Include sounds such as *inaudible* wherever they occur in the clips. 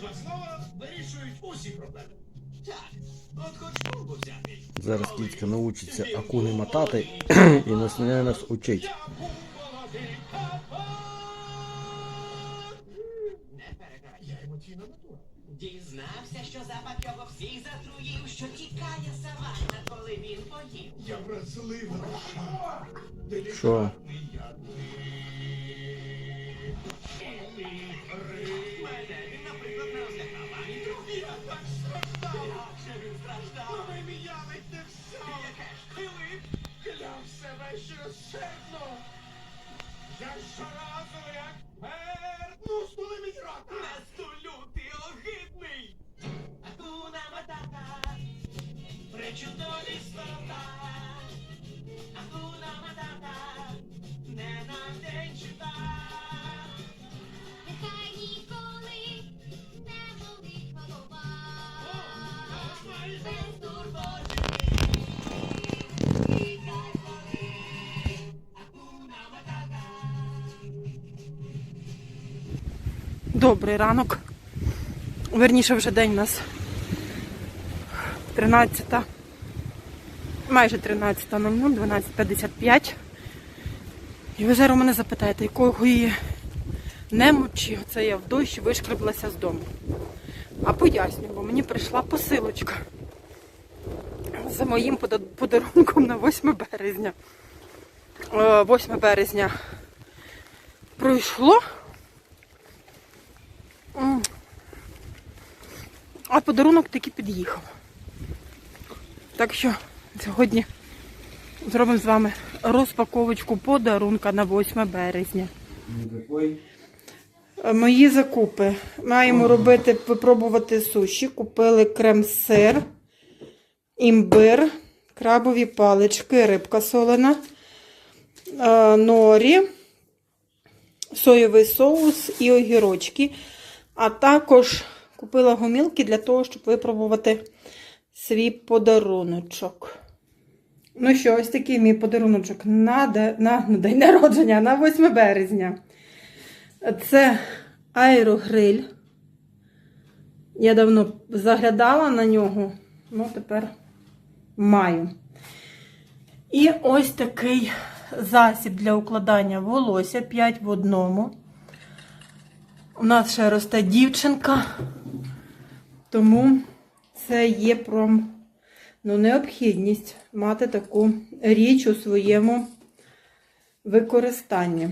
два слова вирішують усі проблеми. Так, от хоч шубу взяти. Зараз кіцька научиться акуни мотати *clears throat* і нас учить. Не емоційна натура. Дізнався, що запах його всіх затруїв, що тікає саванна, коли він поїв. Я вразлива душа. Делікатний Що? Себе щосердно. Я щоразу як мер. Ну, стули мені рота. Не стулю, ти огидний! Акуна матата, причудові слова. Акуна матата, не на день чита. Нехай ніколи не болить голова. Без турботи, Добрий ранок. Верніше вже день у нас 13. Майже 13.00, 12.55. І ви зараз мене запитаєте, якої немочі це я в дощ вишкреблася з дому. А поясню, бо мені прийшла посилочка за моїм подарунком на 8 березня. Е, 8 березня пройшло. А подарунок таки під'їхав. Так що сьогодні зробимо з вами розпаковочку подарунка на 8 березня. Е, Мої закупи. Маємо робити, випробувати суші. Купили крем-сир, імбир, крабові палички, рибка солена, е, норі, соєвий соус і огірочки. А також купила гомілки для того, щоб випробувати свій подаруночок. Ну що, ось такий мій подаруночок на, на, на день народження, на 8 березня. Це аерогриль. Я давно заглядала на нього, ну тепер маю. І ось такий засіб для укладання волосся 5 в одному. У нас ще росте дівчинка, тому це є про ну, необхідність мати таку річ у своєму використанні.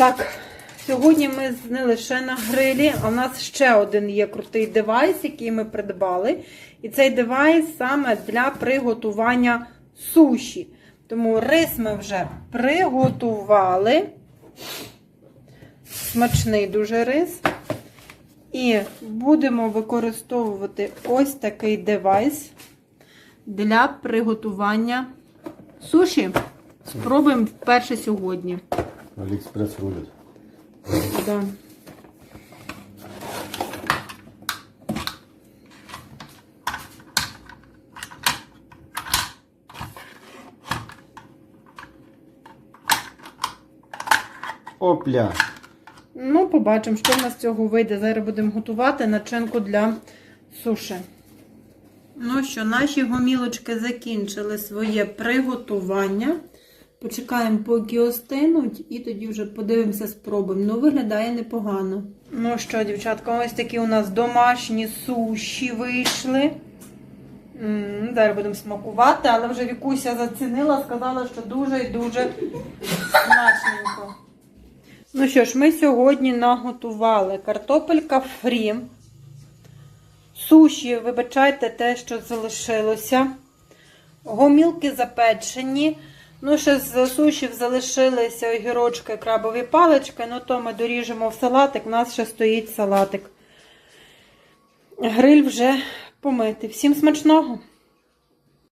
Так, сьогодні ми не лише на грилі, а в нас ще один є крутий девайс, який ми придбали. І цей девайс саме для приготування суші. Тому рис ми вже приготували. Смачний дуже рис. І будемо використовувати ось такий девайс для приготування суші. Спробуємо вперше сьогодні. Аліекспрес рулить. Да. Опля! Ну, побачимо, що в нас з цього вийде. Зараз будемо готувати начинку для суші. Ну що, наші гомілочки закінчили своє приготування. Почекаємо, поки остинуть, і тоді вже подивимося, спробуємо. Ну, виглядає непогано. Ну що, дівчатка, ось такі у нас домашні суші вийшли. М, Зараз будемо смакувати, але вже Вікуся зацінила, сказала, що дуже і дуже смачненько. Ну що ж, ми сьогодні наготували картопелька фрі, суші, вибачайте те, що залишилося, гомілки запечені. Ну, ще з сушів залишилися огірочки, крабові палички, ну то ми доріжемо в салатик, у нас ще стоїть салатик. Гриль вже помитий. Всім смачного!